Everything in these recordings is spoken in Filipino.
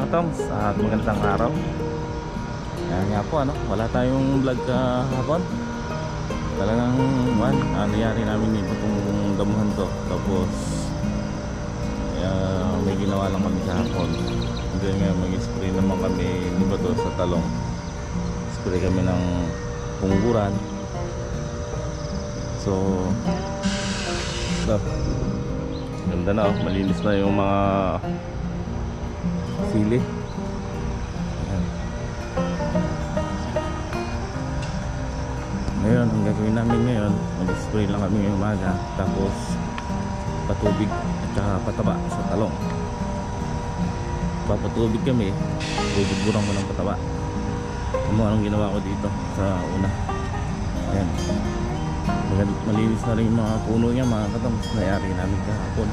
Mga katongs at magandang araw. Ayan nga po ano, wala tayong vlog kahapon. Talagang man, ah, nangyari namin dito itong damuhan to. Tapos uh, may ginawa lang kami kahapon. Hindi nga mag-spray naman kami di ba to sa talong. Spray kami ng pungguran. So Ganda na oh, malinis na yung mga sili. Ayan. Ngayon, ang gagawin namin ngayon, mag-spray lang kami ngayong umaga, tapos patubig at saka pataba sa talong. Papatubig kami, bububuran ko ng pataba. Kung anong ginawa ko dito sa una. Ayan. Malinis na rin yung mga puno niya, mga katang nayari namin kahapon.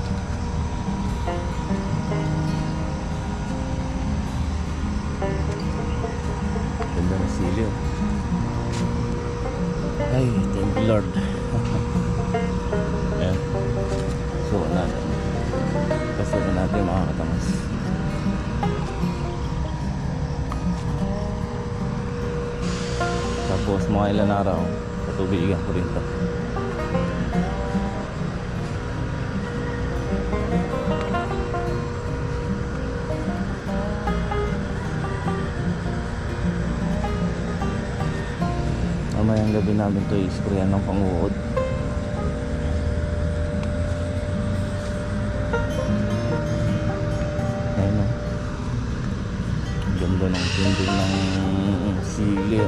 Lord. Ayan. Suka natin. Pasukan natin mga katangas. Tapos mga ilan araw, patubigan ko rin to. Mamayang gabi namin to isprayan ng panguod. Ayun o. Ganda ng tinding ng sili.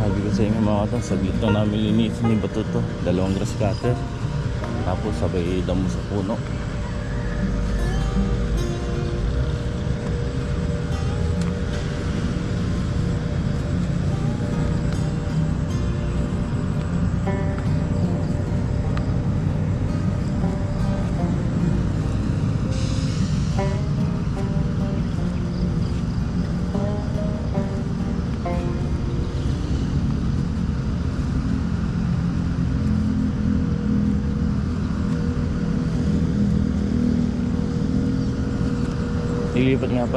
Sabi ko sa inyo mga katang, saglit lang namin linisin yung bato to. Dalawang grass cutter. Tapos sabay damo sa puno.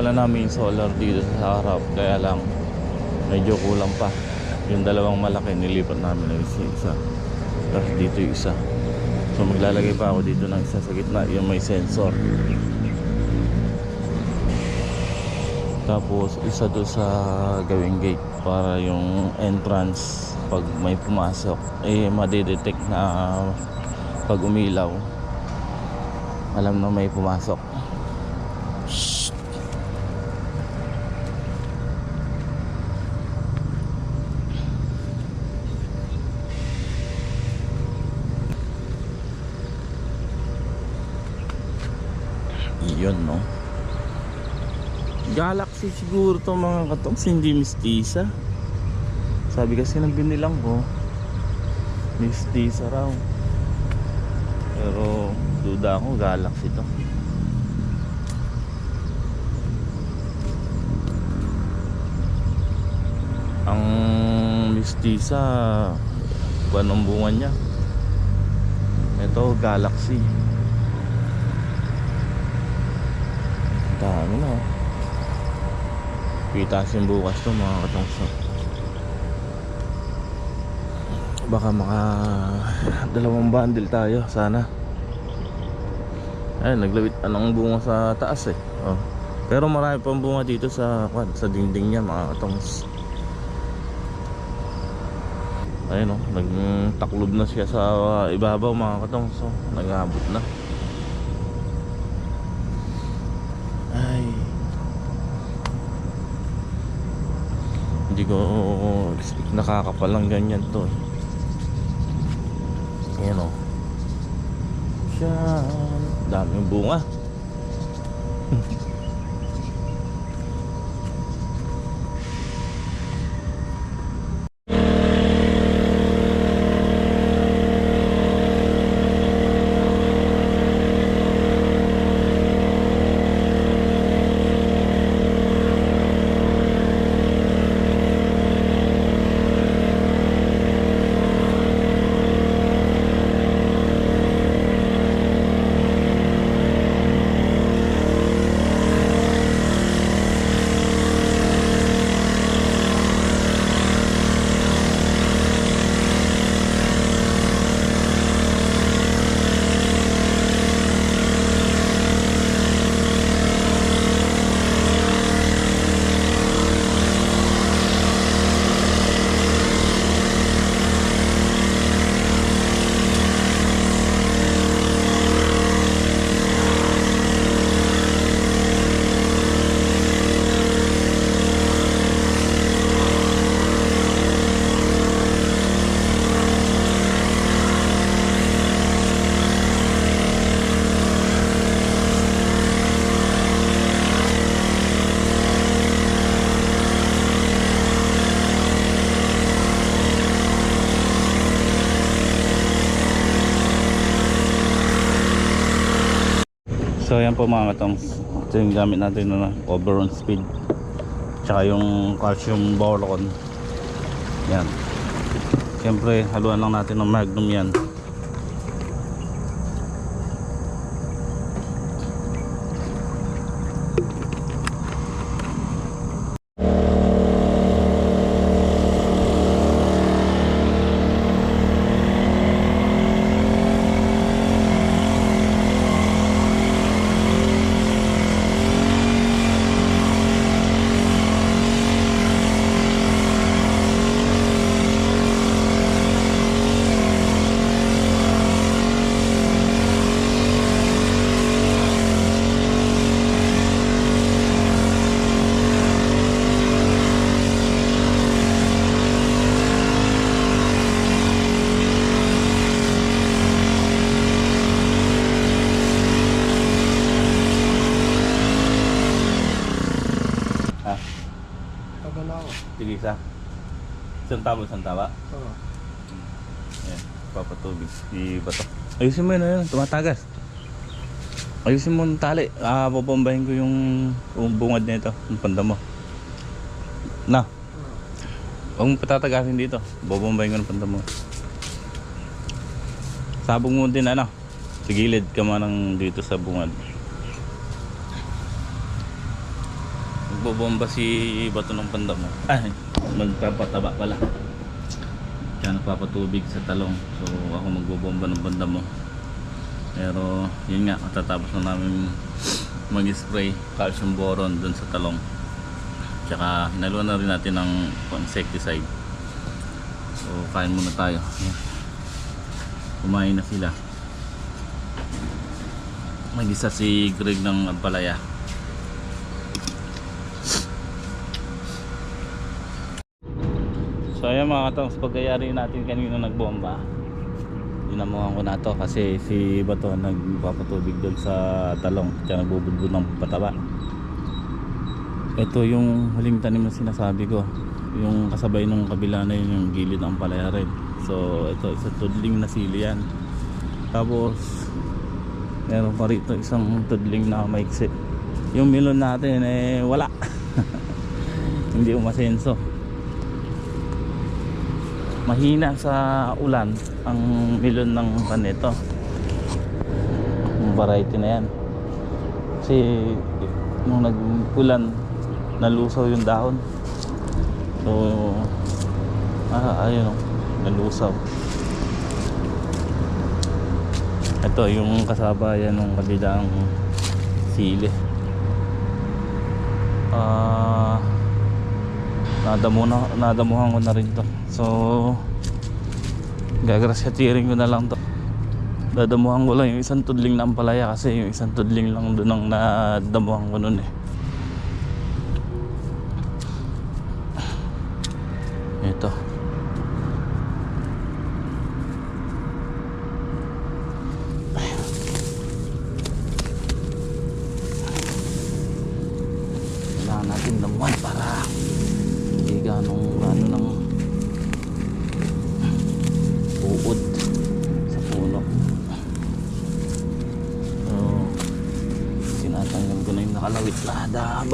Pala namin yung solar dito sa harap kaya lang medyo kulang pa. Yung dalawang malaki nilipat namin na isa isa. Tapos dito yung isa. So maglalagay pa ako dito ng isa sa gitna yung may sensor. Tapos isa doon sa gawing gate para yung entrance pag may pumasok eh madedetect na pag umilaw alam na may pumasok. Siguro to mga katoks, hindi mistisa. Sabi kasi ng binilang ko, mistisa raw. Pero duda ako, Galaxy to. Ang mistisa, buwan ng bunga niya. Ito, Galaxy. Dami na oh. Pitasin bukas to mga katongso. Baka maka dalawang bundle tayo sana. Ay, naglawit anong bunga sa taas eh. Oh. Pero marami pang bunga dito sa kwan, sa dingding niya mga katongs. Ayun oh, nagtaklob na siya sa ibabaw mga katongs. So, nag-abot na. Hindi ko nakakapalang ganyan to. Ayan o. Siya. Daming bunga. So yan po mga katong. Ito yung gamit natin na overrun speed. Tsaka yung calcium boron Yan Siyempre haluan lang natin ng magnum yan Ha? Tagala ako. Sige isa Isang tabo, isang taba Oo. Ayan, papatubig si Bato. Ayusin mo yun, ayun, tumatagas. Ayusin mo yung tali. Ah, babombahin ko yung, yung bungad nito, yung panda mo. Na, huwag mo patatagasin dito. Babombahin ko ng panda mo. Sabong mo din, ano, sa gilid ka man ng dito sa bungad. Magbobomba si Bato ng panda mo. Ay, magpapataba pala. Kaya nagpapatubig sa talong. So ako magbobomba ng banda mo. Pero yun nga, matatapos na namin mag-spray calcium boron dun sa talong. Tsaka hinaluan na rin natin ng insecticide. So kain muna tayo. Kumain na sila. Mag-isa si Greg ng Ampalaya. So ayan mga katongs, pagkayari natin kanina nagbomba Dinamuhan ko na to kasi si Bato nagpapatubig doon sa talong Tsaka nagbubudbud ng pataba. Ito yung huling tanim na sinasabi ko. Yung kasabay nung kabila na yun yung gilid ng palaya rin So ito isa tudling na sili yan. Tapos Meron pa rito isang tudling na maiksi Yung milon natin eh wala. Hindi umasenso mahina sa ulan ang milon ng panito variety na yan. Kasi nung nag-ulan nalusaw yung dahon. So ah, ayun nalusaw. Ito yung kasabayan ng kabilang sili. Ah nadamo na, nadamuhan ko na rin to. So gagrasyatirin ko na lang to. Dadamuhan ko lang yung isang tudling na ampalaya kasi yung isang tudling lang doon ang nadamuhan ko nun eh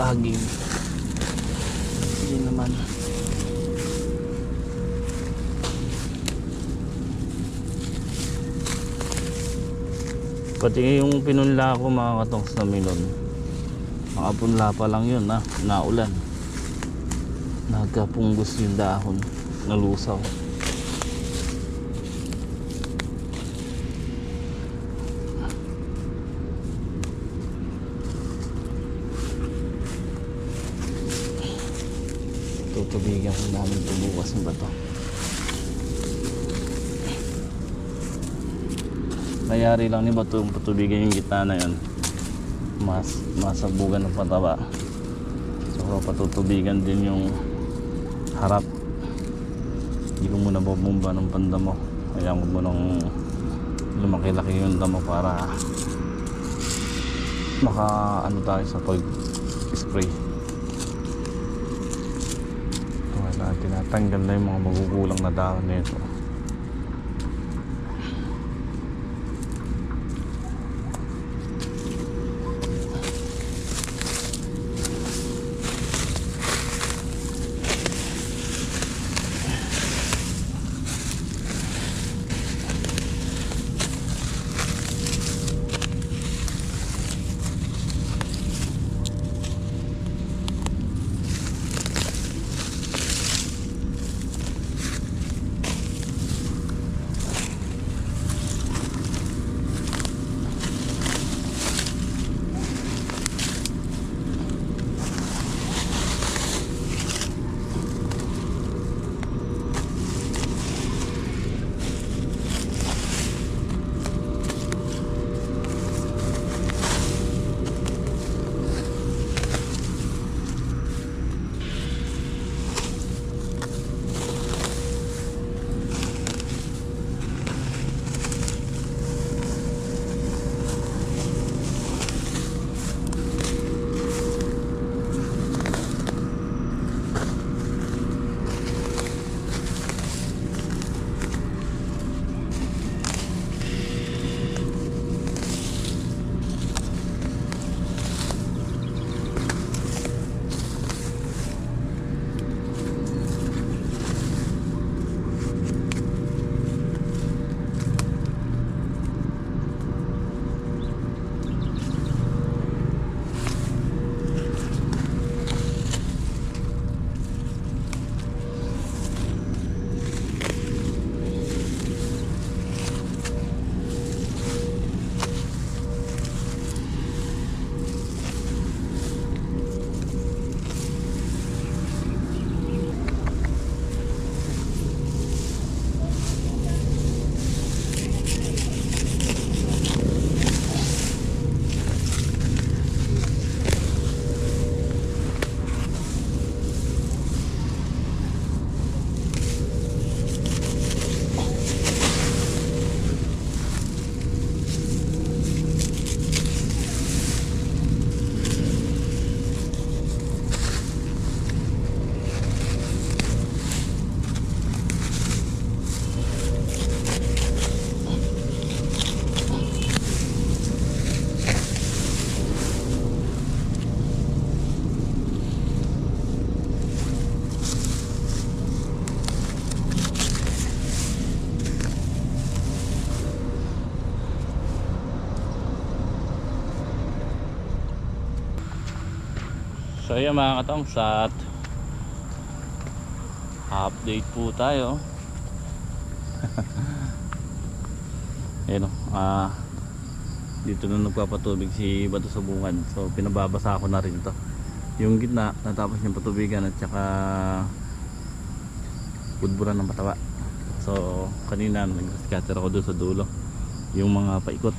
dabaging hindi naman. Pati yung pinunla ko mga katongs na milon makapunla pa lang yun na naulan. Nagkapunggos yung dahon nalusaw tutubigan ko namin ito bukas ng bato. Mayari lang ni bato yung patubigan yung gitna na yun. Mas masabugan ng pataba. So patutubigan din yung harap. Hindi ko muna babumba ng panda mo hayaan ko munang lumaki-laki yung damo para maka ano tayo sa pag spray wala tinatanggal na yung mga magugulang na dahon nito So ayan mga katong sa update po tayo. Ayan o, ah dito na nagpapatubig si Bato sa bungad. So pinababasa ko na rin to. Yung gitna natapos niyang patubigan at saka budburan ng pataba. So kanina nag-scatter ako doon sa dulo. Yung mga paikot.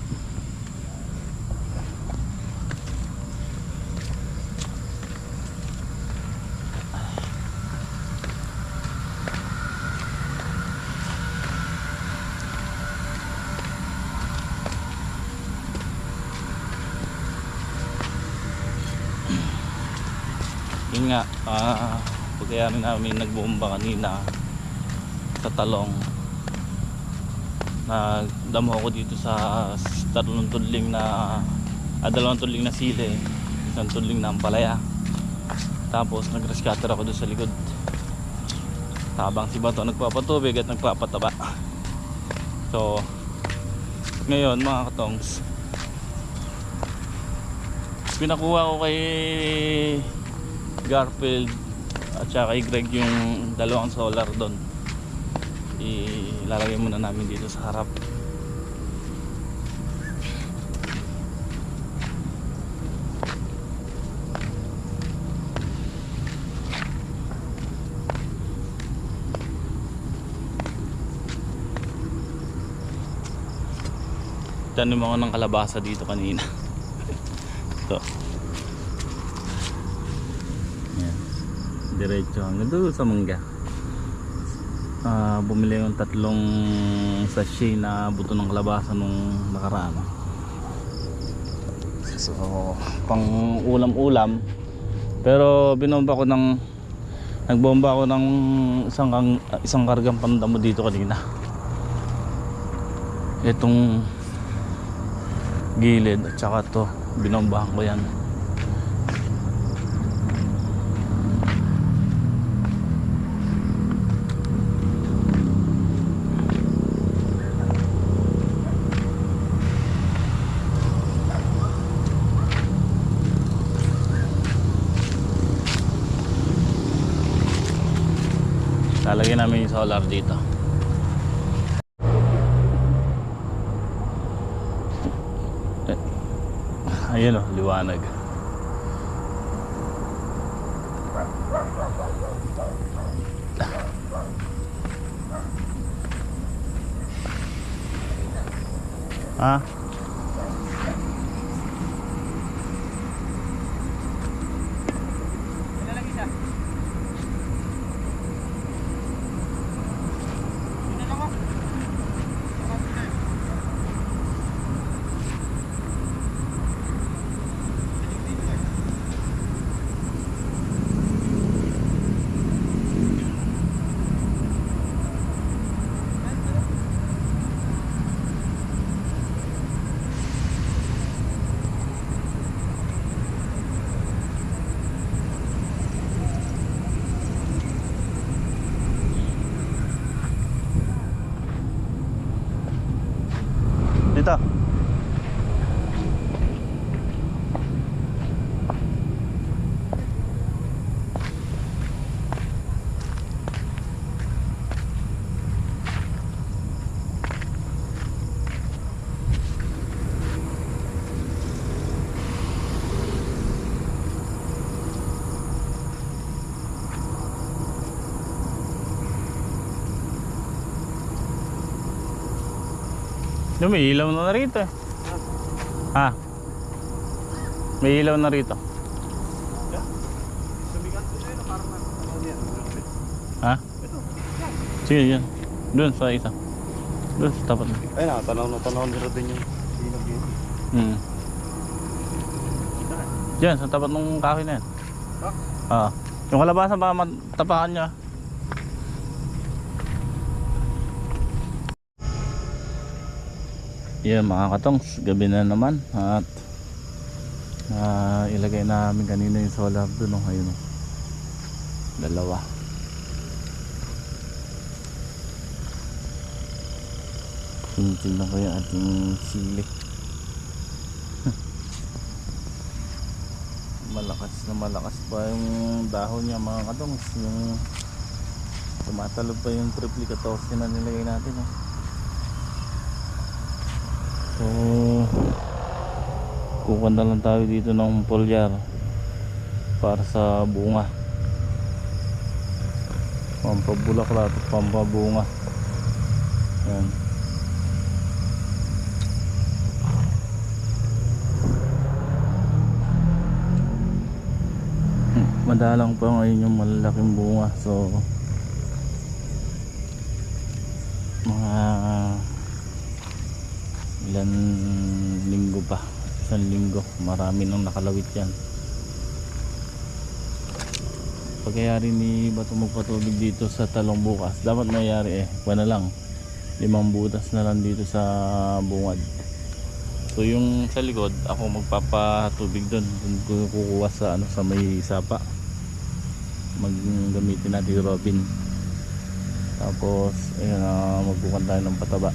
Yun nga ah pagkayari namin nagbomba kanina sa talong. Nagdamo ako dito sa tatlong tudling na ah, dalawang tudling na sili isang tudling na ampalaya. Tapos nag-rescatter ako doon sa likod. Habang si Bato nagpapatubig at nagpapataba. So ngayon mga katongs pinakuha ko kay Garfield at saka kay Greg yung dalawang solar doon. Ilalagay muna namin dito sa harap. Tanim ako ng kalabasa dito kanina. Ito yan diretso. Hanggang doon sa mangga. Ah, bumili yung tatlong sachet na buto ng kalabasa nung nakaraan. So pang ulam ulam pero binomba ko ng nagbomba ako ng isang isang kargang pandamo dito kanina. Itong gilid at saka to binombahan ko yan lalagyan namin yung solar dito. Eh, ayun o liwanag. Ah dito Yung may ilaw na rito eh. Ha? May ilaw na rito. Na. Ha? Sige, yan. Doon sa isa. Doon sa tapat. Ay na, tanaw na tanaw nila din yung sinog yun. Hmm. Diyan, sa tapat ng kahoy na yan. Ha? Ah. Yung kalabasan baka matapakan niya. Yan mga katongs, gabi na naman at ah, ilagay namin kanina yung solar doon oh, ayun oh. Dalawa. Tingnan ko yung ating sili. malakas na malakas pa yung dahon niya mga kadongs yung tumatalog pa yung 14 na nilagay natin eh. So kukuha na lang tayo dito ng polyar para sa bunga. Pampabulaklak at pampabunga. Yan madalang pa ngayon yung malalaking bunga. So mga ilan linggo pa? Isang linggo. Marami nang nakalawit yan. Pagkayari ni Bato magpatubig dito sa talong bukas. Dapat mayari eh. Kuha na lang. Limang butas na lang dito sa bungad. So yung sa likod ako magpapatubig doon doon kukuha sa ano sa may sapa. Maggamitin natin robin. Tapos ayun na magbukan tayo ng pataba